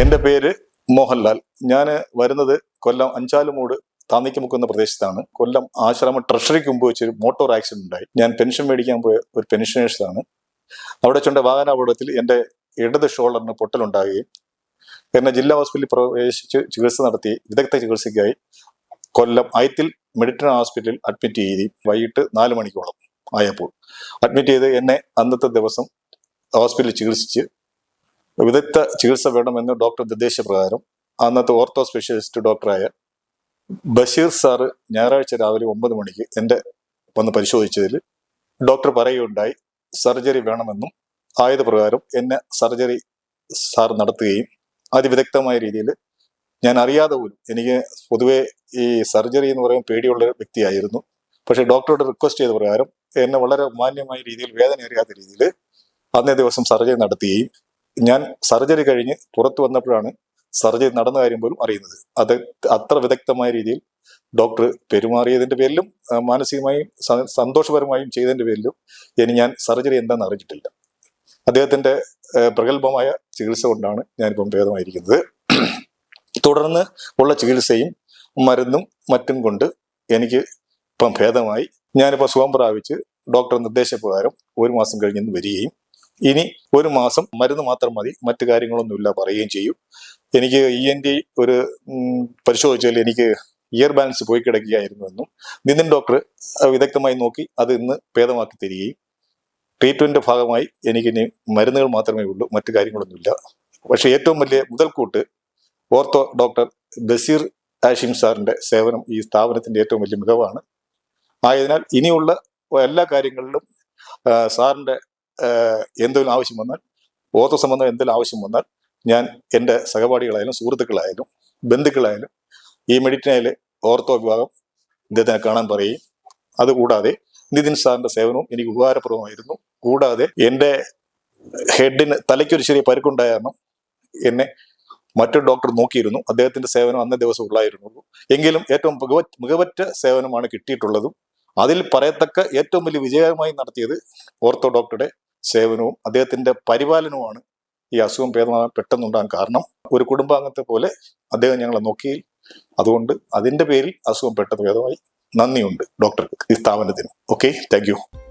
എന്റെ പേര് മോഹൻലാൽ. ഞാൻ വരുന്നത് കൊല്ലം അഞ്ചാലുമൂട് താന്നിക്കുമുക്ക് പ്രദേശത്താണ്. കൊല്ലം ആശ്രമ ട്രഷറിക്ക് മുമ്പ് വെച്ചൊരു മോട്ടോർ ആക്സിഡന്റ് ഉണ്ടായി. ഞാൻ പെൻഷൻ മേടിക്കാൻ പോയ ഒരു പെൻഷനേഴ്സാണ്. അവിടെ ചെണ്ട വാഹനാപകടത്തിൽ എന്റെ ഇടത് ഷോൾഡറിന് പൊട്ടലുണ്ടാകുകയും എന്നെ ജില്ലാ ഹോസ്പിറ്റലിൽ പ്രവേശിച്ച് ചികിത്സ നടത്തി വിദഗ്ധ ചികിത്സയ്ക്കായി കൊല്ലം ഐത്തിൽ മെഡിറ്റൻ ഹോസ്പിറ്റലിൽ അഡ്മിറ്റ് ചെയ്തി വൈകിട്ട് നാല് മണിക്കോളം ആയപ്പോൾ. അഡ്മിറ്റ് ചെയ്ത് എന്നെ അന്നത്തെ ദിവസം ഹോസ്പിറ്റലിൽ ചികിത്സിച്ച് വിദഗ്ധ ചികിത്സ വേണമെന്ന് ഡോക്ടർ നിർദ്ദേശപ്രകാരം അന്നത്തെ ഓർത്തോ സ്പെഷ്യലിസ്റ്റ് ഡോക്ടറായ ബഷീർ സാറ് ഞായറാഴ്ച രാവിലെ ഒമ്പത് മണിക്ക് എന്റെ വന്ന് പരിശോധിച്ചതിൽ ഡോക്ടർ പറയുകയുണ്ടായി സർജറി വേണമെന്നും ആയത് പ്രകാരം എന്നെ സർജറി സാർ നടത്തുകയും അതിവിദഗ്ധമായ രീതിയിൽ ഞാൻ അറിയാതെ പോലും എനിക്ക് പൊതുവെ ഈ സർജറി എന്ന് പറയുമ്പോൾ പേടിയുള്ള വ്യക്തിയായിരുന്നു. പക്ഷേ ഡോക്ടറോട് റിക്വസ്റ്റ് ചെയ്ത പ്രകാരം എന്നെ വളരെ മാന്യമായ രീതിയിൽ വേദന അറിയാത്ത രീതിയിൽ അന്നേ ദിവസം സർജറി നടത്തുകയും ഞാൻ സർജറി കഴിഞ്ഞ് പുറത്തു വന്നപ്പോഴാണ് സർജറി നടന്ന കാര്യം പോലും അറിയുന്നത്. അത് അത്ര വിദഗ്ധമായ രീതിയിൽ ഡോക്ടർ പെരുമാറിയതിന്റെ പേരിലും മാനസികമായും സന്തോഷപരമായും ചെയ്തതിന്റെ പേരിലും ഇനി ഞാൻ സർജറി എന്താണെന്ന് അറിഞ്ഞിട്ടില്ല. അദ്ദേഹത്തിന്റെ പ്രഗത്ഭമായ ചികിത്സ കൊണ്ടാണ് ഞാനിപ്പം ഭേദമായിരിക്കുന്നത്. തുടർന്ന് ഉള്ള ചികിത്സയും മരുന്നും മറ്റും കൊണ്ട് എനിക്ക് ഇപ്പം ഭേദമായി. ഞാനിപ്പോൾ സുഖം പ്രാപിച്ച് ഡോക്ടർ നിർദ്ദേശപ്രകാരം ഒരു മാസം കഴിഞ്ഞ് വരികയും ഇനി ഒരു മാസം മരുന്ന് മാത്രം മതി മറ്റു കാര്യങ്ങളൊന്നുമില്ല പറയുകയും ചെയ്യും. എനിക്ക് ഇ എൻ ഡി ഒരു പരിശോധിച്ചാൽ എനിക്ക് ഇയർ ബാലൻസ് പോയി കിടക്കുകയായിരുന്നു എന്നും നിതിൻ ഡോക്ടർ വിദഗ്ധമായി നോക്കി അത് ഇന്ന് ഭേദമാക്കി തരികയും ട്രീറ്റ്മെന്റിന്റെ ഭാഗമായി എനിക്ക് ഇനി മരുന്നുകൾ മാത്രമേ ഉള്ളൂ മറ്റു കാര്യങ്ങളൊന്നുമില്ല. പക്ഷെ ഏറ്റവും വലിയ മുതൽക്കൂട്ട് ഓർത്തോ ഡോക്ടർ ബസീർ ആഷിം സാറിന്റെ സേവനം ഈ സ്ഥാപനത്തിന്റെ ഏറ്റവും വലിയ മികവാണ്. ആയതിനാൽ ഇനിയുള്ള എല്ലാ കാര്യങ്ങളിലും സാറിന്റെ എന്തെങ്കിലും ആവശ്യം വന്നാൽ ഓർത്തോ സംബന്ധം എന്തെങ്കിലും ആവശ്യം വന്നാൽ ഞാൻ എന്റെ സഹപാഠികളായാലും സുഹൃത്തുക്കളായാലും ബന്ധുക്കളായാലും ഈ മെഡിറ്റിനയിലെ ഓർത്തോ വിഭാഗം ഇദ്ദേഹത്തിനെ കാണാൻ പറയും അതുകൂടാതെ നിതിൻ സാറിന്റെ സേവനവും എനിക്ക് ഉപകാരപ്രദമായിരുന്നു. കൂടാതെ എന്റെ ഹെഡിന് തലയ്ക്കൊരു ചെറിയ പരുക്കുണ്ടായിരുന്നു എന്നെ മറ്റൊരു ഡോക്ടർ നോക്കിയിരുന്നു. അദ്ദേഹത്തിന്റെ സേവനം അന്നേ ദിവസം ഉള്ളായിരുന്നുള്ളൂ. എങ്കിലും ഏറ്റവും മികവ മികവറ്റ സേവനമാണ് കിട്ടിയിട്ടുള്ളതും അതിൽ പറയത്തക്ക ഏറ്റവും വലിയ വിജയമായി നടത്തിയത് ഓർത്തോ ഡോക്ടറുടെ സേവനവും അദ്ദേഹത്തിന്റെ പരിപാലനവുമാണ് ഈ അസുഖം ഭേദമാകാൻ പെട്ടെന്നുണ്ടാകാൻ കാരണം. ഒരു കുടുംബാംഗത്തെ പോലെ അദ്ദേഹം ഞങ്ങളെ നോക്കി അതുകൊണ്ട് അതിന്റെ പേരിൽ അസുഖം പെട്ടെന്ന് ഭേദമായി. നന്ദിയുണ്ട് ഡോക്ടർക്ക് ഈ സ്ഥാപനത്തിന്. Okay thank